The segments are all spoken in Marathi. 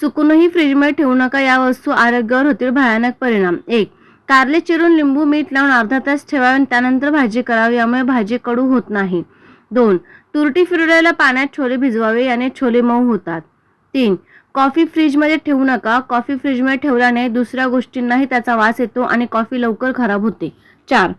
चुकूनही फ्रीजमध्ये ठेवू नका या वस्तू आरोग्यावर होतील भयानक परिणाम. एक कारले चिरून लिंबू मीठ लावून अर्धा तास ठेवावे आणि त्यानंतर भाजी करावी यामुळे भाजी कडू होत नाही. दोन तुरटी फिरवलेल्या पाण्यात छोले भिजवावे याने छोले मऊ होतात. तीन कॉफी फ्रीजमध्ये ठेवू नका. कॉफी फ्रीजमध्ये ठेवल्याने दुसऱ्या गोष्टींनाही त्याचा वास येतो आणि कॉफी लवकर खराब होते. चार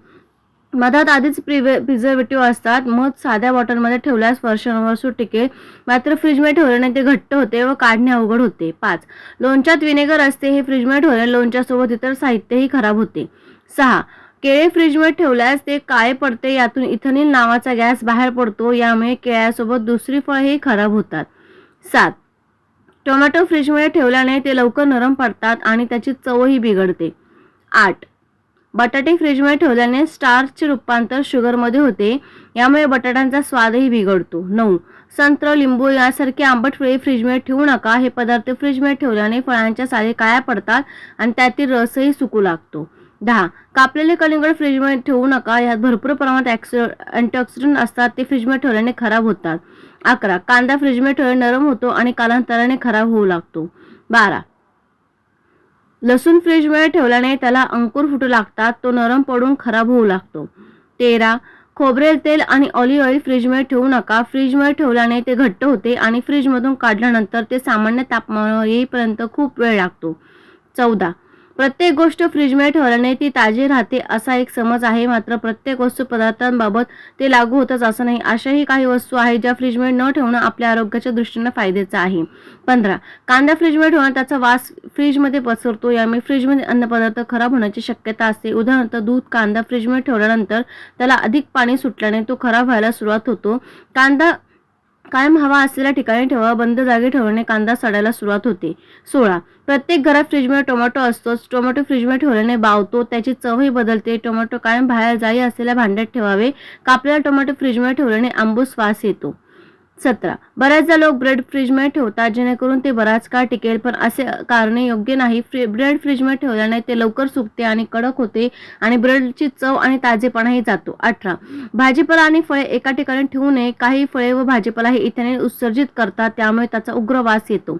मधात आधीच प्रिवे प्रिझर्वेटिव्ह असतात. मध साध्या बॉटलमध्ये ठेवल्यास वर्षानुवर्ष टिकेल. मात्र फ्रीजमध्ये ठेवल्याने ते घट्ट होते व काढणे अवघड होते. पाच. लोणच्यात विनेगर असते हे फ्रीजमध्ये ठेवल्याने लोणच्यासोबत इतर साहित्यही खराब होते. सहा. केळे फ्रीजमध्ये ठेवल्यास ते काळे पडते यातून इथनिल नावाचा गॅस बाहेर पडतो. यामुळे केळ्यासोबत दुसरी फळेही खराब होतात. सात. टोमॅटो फ्रीजमध्ये ठेवल्याने ते लवकर नरम पडतात आणि त्याची चवही बिघडते. आठ. बटाटे फ्रीजमध्ये ठेवल्याने स्टार्चचे रूपांतर शुगरमध्ये होते. यामुळे बटाट्यांचा स्वादही बिघडतो. नऊ. संत्र लिंबू यासारखे आंबट फळे फ्रीजमध्ये ठेवू नका. हे पदार्थ फ्रीजमध्ये ठेवल्याने फळांच्या साधे काळ्या पडतात आणि त्यातील रसही सुकू लागतो. दहा. कापलेले कलिंगड फ्रीजमध्ये ठेवू नका. यात भरपूर प्रमाणात ॲक्सि अँटीऑक्सिडंट असतात. ते फ्रीजमध्ये ठेवल्याने खराब होतात. अकरा. कांदा फ्रीजमध्ये ठेवल्याने नरम होतो आणि कालांतराने खराब होऊ लागतो. बारा. लसूण फ्रीजमुळे ठेवल्याने त्याला अंकुर फुटू लागतात तो नरम पडून खराब होऊ लागतो. तेरा खोबरेल तेल आणि ऑलिव्ह ऑइल फ्रीजमध्ये ठेवू नका. फ्रीजमध्ये ठेवल्याने ते घट्ट होते आणि फ्रीजमधून काढल्यानंतर ते सामान्य तापमानावर येईपर्यंत खूप वेळ लागतो. चौदा प्रत्येक गोष्ट फ्रीजमध्ये ठेवल्याने ती ताजी राहते असा एक समज आहे. मात्र प्रत्येक वस्तू पदार्थांबाबत ते लागू होतच असं नाही. अशाही काही वस्तू आहेत ज्या फ्रीजमध्ये न ठेवणं आपल्या आरोग्याच्या दृष्टीने फायद्याचं आहे. पंधरा कांदा फ्रीजमध्ये ठेवणं त्याचा वास फ्रीजमध्ये पसरतो. यामुळे फ्रीजमध्ये अन्नपदार्थ खराब होण्याची शक्यता असते. उदाहरणार्थ दूध कांदा फ्रीजमध्ये ठेवल्यानंतर त्याला अधिक पाणी सुटल्याने तो खराब व्हायला सुरुवात होतो. कांदा कायम हवा असलेल्या ठिकाणी ठेवा बंद जागी ठेवल्याने कांदा सडायला सुरुवात होते. सोळा. प्रत्येक घरात फ्रीजमध्ये टोमॅटो असतोच टोमॅटो फ्रीजमध्ये ठेवल्याने बावतो. त्याची चवही बदलते. टोमॅटो कायम बाहेर जाई असलेल्या भांड्यात ठेवावे. कापलेला टोमॅटो फ्रीजमध्ये ठेवल्याने आंबूस वास येतो. सतरा. बऱ्याचदा लोक ब्रेड फ्रीजमध्ये ठेवतात जेणेकरून ते बराच काळ टिकेल पण असे कारणे योग्य नाही. फ्री ब्रेड फ्रीजमध्ये ठेवल्याने ते लवकर सुकते आणि कडक होते आणि ब्रेडची चव आणि ताजेपणाही जातो. अठरा. भाजीपाला आणि फळे एका ठिकाणी ठेवू नये. काही फळे व भाजीपाला हे इथेने उत्सर्जित करतात त्यामुळे त्याचा उग्र वास येतो.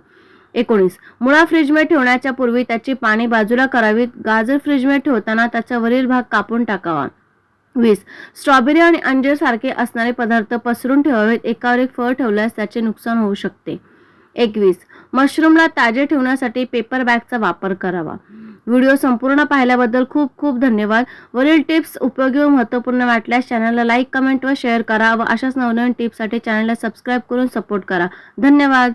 एकोणीस. मुळा फ्रीजमध्ये ठेवण्याच्या पूर्वी त्याची पाणी बाजूला करावीत. गाजर फ्रीजमध्ये ठेवताना त्याचा वरील भाग कापून टाकावा. वीस. स्ट्रॉबेरी आणि अंजीर सारखे असणारे पदार्थ पसरून ठेवावेत. एकावर एक फळ ठेवल्यास त्याचे नुकसान होऊ शकते. एकवीस. मशरूमला ताजे ठेवण्यासाठी पेपर बॅगचा वापर करावा. व्हिडिओ संपूर्ण पाहिल्याबद्दल खूप खूप धन्यवाद. वरील टिप्स उपयोगी व महत्त्वपूर्ण वाटल्यास चॅनलला लाईक कमेंट व शेअर करा व अशाच नवनवीन टिप्ससाठी चॅनलला सबस्क्राईब करून सपोर्ट करा. धन्यवाद.